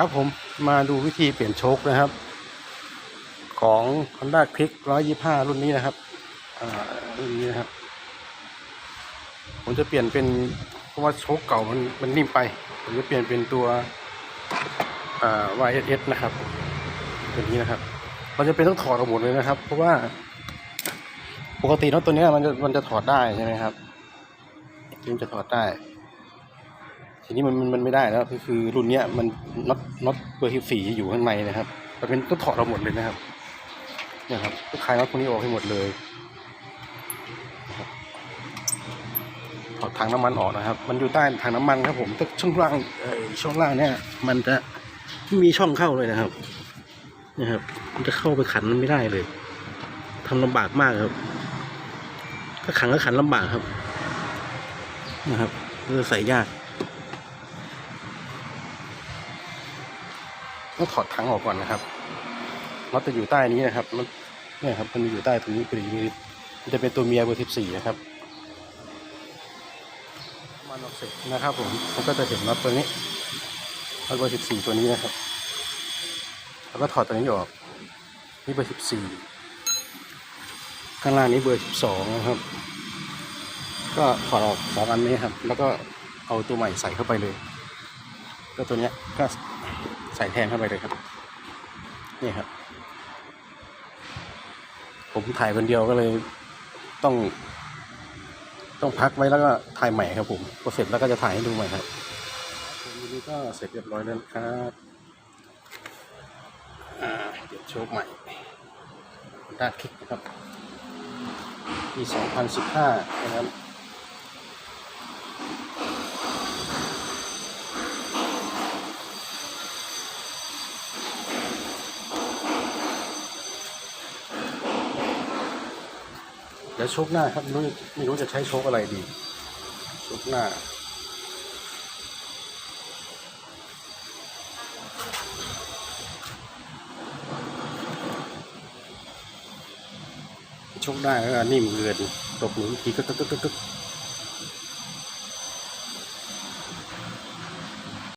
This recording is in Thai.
ครับผมมาดูวิธีเปลี่ยนโชคนะครับ ของ Honda Click 125 รุ่นนี้นะครับรุ่นนี้นะครับ ผมจะเปลี่ยนเป็นเพราะว่าโชคเก่ามันมันนิ่มไปผมจะเปลี่ยนเป็นตัว YSS นะครับตัวนี้นะครับเราจะเป็นต้องถอดออกหมดเลยนะครับ เพราะว่า ปกติน็อตตัวนี้มันจะมันจะถอดได้ใช่ไหมครับมันจะถอดได้ ทีนี้มันมันมันไม่ได้แล้วคือคือรุ่นเนี้ยมันน็อตน็อตเบอร์สิบสี่อยู่ข้างในนะครับมันเป็นต้องถอดเราหมดเลยนะครับเนี่ยครับต้องคลายน็อตพวกนี้ออกให้หมดเลยถอดถังน้ำมันออกนะครับ มันอยู่ใต้ถังน้ำมันครับผมแต่ช่องล่างช่องล่างเนี่ย มันจะไม่มีช่องเข้าเลยนะครับเนี่ยครับ มันจะเข้าไปขันมันไม่ได้เลยทำลำบากมากครับ ถ้าขันก็ขันลำบากครับ นะครับเออใส่ยาก ต้องถอดถังออกก่อนนะครับน็อตจะอยู่ใต้นี้นะครับมันเนี่ยครับมันอยู่ใต้ตรงนี้พอดีมันจะเป็นตัวเมียเบอร์สิบสี่นะครับมันออกเสร็จนะครับผมมันก็จะเห็นน็อตตัวนี้น็อตเบอร์สิบสี่ตัวนี้นะครับแล้วก็ถอดตัวนี้ออกนี่เบอร์สิบสี่ข้างล่างนี้เบอร์สิบสองนะครับ ก็ถอดออกสองอันนี้ครับ แล้วก็เอาตัวใหม่ใส่เข้าไปเลย ก็ตัวเนี้ยก็ใส่แทนเข้าไปเลยครับ นี่ครับ ผมถ่ายคนเดียวก็เลยต้อง ต้องพักไว้แล้วก็ถ่ายใหม่ครับผมพอเสร็จแล้วก็จะถ่ายให้ดูใหม่ครับวันนี้ก็เสร็จเรียบร้อยแล้วครับอ่าเดี๋ยวโชว์ใหม่ด้านคลิกนะครับปี2015 นะครับ เดี๋ยวชคหน้าครับไม่รู้ไม่รู้จะใช้ชคอะไรดีชคหน้าชคได้ก็นิ่มเรือนตกหลุมทีก็กึกกึกกึกกึก